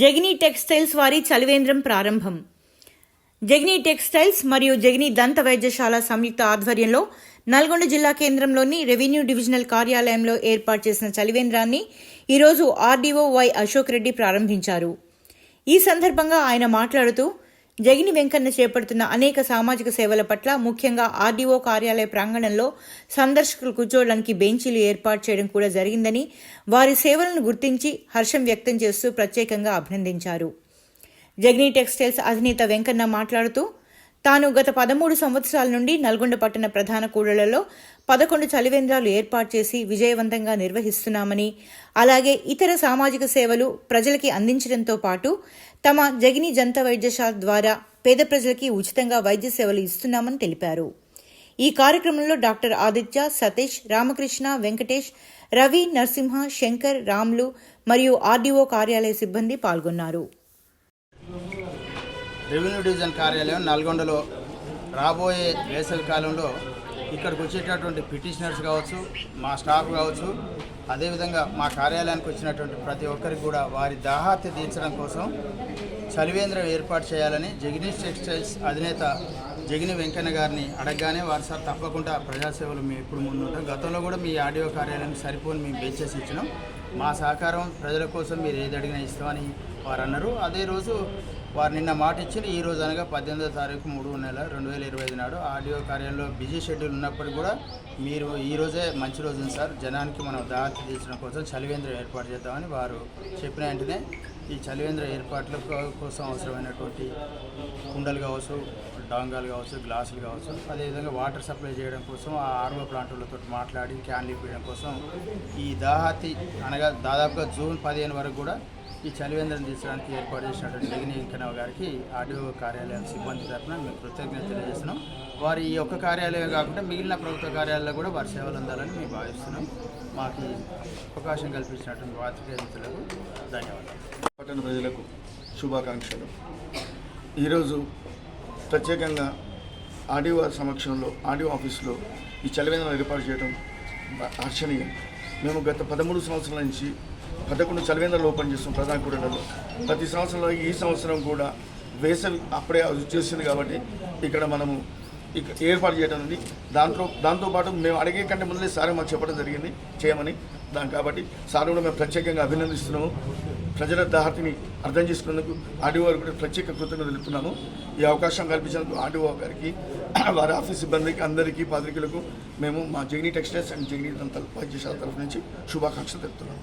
జగిని textiles వారి చలివేంద్రం ప్రారంభం. జగిని textiles మరియు జగిని దంత వైద్యశాల సంయుక్త ఆధ్వర్యంలో నల్గొండ జిల్లా కేంద్రంలోని రెవెన్యూ డివిజనల్ కార్యాలయంలో ఏర్పాటు చేసిన చలివేంద్రాన్ని ఈరోజు ఆర్డీఓ వై అశోక్ రెడ్డి ప్రారంభించారు. ఈ సందర్భంగా ఆయన మాట్లాడుతూ జగిని వెంకన్న చేపడుతున్న అనేక సామాజిక సేవల పట్ల ముఖ్యంగా ఆర్డీఓ కార్యాలయ ప్రాంగణంలో సందర్శకులు కూర్చోవడానికి బెంచీలు ఏర్పాటు చేయడం కూడా జరిగిందని వారి సేవలను గుర్తించి హర్షం వ్యక్తం చేస్తూ ప్రత్యేకంగా అభినందించారు. జగిని టెక్స్టైల్స్ అధినేత వెంకన్న మాట్లాడుతూ తాను గత పదమూడు సంవత్సరాల నుండి నల్గొండ పట్టణ ప్రధాన కూడళ్ళలో పదకొండు చలివేంద్రాలు ఏర్పాటు చేసి విజయవంతంగా నిర్వహిస్తున్నామని అలాగే ఇతర సామాజిక సేవలు ప్రజలకి అందించడంతో పాటు తమ జగిని జంత వైద్యశాల ద్వారా పేద ప్రజలకి ఉచితంగా వైద్య సేవలు ఇస్తున్నామని తెలిపారు. ఈ కార్యక్రమంలో డాక్టర్ ఆదిత్య సతీష్ రామకృష్ణ వెంకటేష్ రవి నరసింహ శంకర్ రామ్లు మరియు ఆర్డీఓ కార్యాలయ సిబ్బంది పాల్గొన్నారు. రెవెన్యూ డివిజన్ కార్యాలయం నల్గొండలో రాబోయే వేసవి కాలంలో ఇక్కడికి వచ్చేటటువంటి పిటిషనర్స్ కావచ్చు మా స్టాఫ్ కావచ్చు అదేవిధంగా మా కార్యాలయానికి వచ్చినటువంటి ప్రతి ఒక్కరికి కూడా వారి దాహార్తి తీర్చడం కోసం చలివేంద్రం ఏర్పాటు చేయాలని జగనీష్ టెక్స్టైల్స్ అధినేత జగిని వెంకన్న గారిని అడగగానే వారు సార్ తప్పకుండా ప్రజాసేవలు మేము ఎప్పుడు ముందుంటాం. గతంలో కూడా మీ ఆడియో కార్యాలయానికి సరిపోని మేము బేచేసి ఇచ్చినాం. మా సహకారం ప్రజల కోసం మీరు ఏది అడిగినా ఇస్తామని వారు అన్నారు. అదే రోజు వారు నిన్న మాట ఇచ్చిన ఈ రోజు అనగా పద్దెనిమిదో తారీఖు మూడు నెల రెండు వేల ఇరవై ఐదు నాడు ఆడియో కార్యాలయంలో బిజీ షెడ్యూల్ ఉన్నప్పటికీ కూడా మీరు ఈ రోజే మంచి రోజు ఉంది సార్. జనానికి మనం దాహతి తీర్చడం కోసం చలివేంద్రం ఏర్పాటు చేద్దామని వారు చెప్పిన వెంటనే ఈ చలివేంద్ర ఏర్పాట్ల కోసం అవసరమైనటువంటి కుండలు కావచ్చు డాంగాలు కావచ్చు గ్లాసులు కావచ్చు అదేవిధంగా వాటర్ సప్లై చేయడం కోసం ఆ ఆర్వో ప్లాంటులతో మాట్లాడి క్యాన్లు ఇప్పించడం కోసం ఈ దాహాతి అనగా దాదాపుగా జూన్ పదిహేను వరకు కూడా ఈ చలివేంద్రం తీర్చడానికి ఏర్పాటు చేసినటువంటి జగని వెంకన్నయ్య గారికి ఆడియో కార్యాలయం సిబ్బంది తరఫున మేము కృతజ్ఞత తెలియజేస్తున్నాం. వారి ఈ ఒక్క కార్యాలయం కాకుండా మిగిలిన ప్రభుత్వ కార్యాలయాల్లో కూడా వారి సేవలు అందాలని మేము భావిస్తున్నాం. మాకు అవకాశం కల్పించినటువంటి పాత్రికేయ మిత్రులకు ధన్యవాదాలు. పట్టణ ప్రజలకు శుభాకాంక్షలు. ఈరోజు ప్రత్యేకంగా ఆర్డీఓ సమక్షంలో ఆర్డీఓ ఆఫీస్లో ఈ చలివేంద్రం ఏర్పాటు చేయడం హర్షణీయం మేము గత పదమూడు సంవత్సరాల నుంచి పదకొండు చలివేంద్రాలు ఓపెన్ చేస్తాం ప్రధాన కూడలలో ప్రతి సంవత్సరంలో ఈ సంవత్సరం కూడా వేసవి అప్పుడే వచ్చేసింది కాబట్టి ఇక్కడ మనము ఇక ఏర్పాటు చేయడం ఉంది. దాంట్లో దాంతోపాటు మేము అడిగే కంటే ముందే సార్ మాకు చెప్పడం జరిగింది చేయమని. దాని కాబట్టి సార్ కూడా మేము ప్రత్యేకంగా అభినందిస్తున్నాము. ప్రజల దాహతిని అర్థం చేసుకున్నందుకు ఆర్డీఓ కూడా ప్రత్యేక కృతజ్ఞత తెలుపుతున్నాము. ఈ అవకాశం కల్పించినందుకు ఆర్డీఓ గారికి వారి ఆఫీస్ సిబ్బందికి అందరికీ పాత్రికలకు మేము మా జగిని టెక్స్టైల్స్ అండ్ జగిని దంతల్ వైద్యశాల తరఫు నుంచి శుభాకాంక్షలు తెలుపుతున్నాము.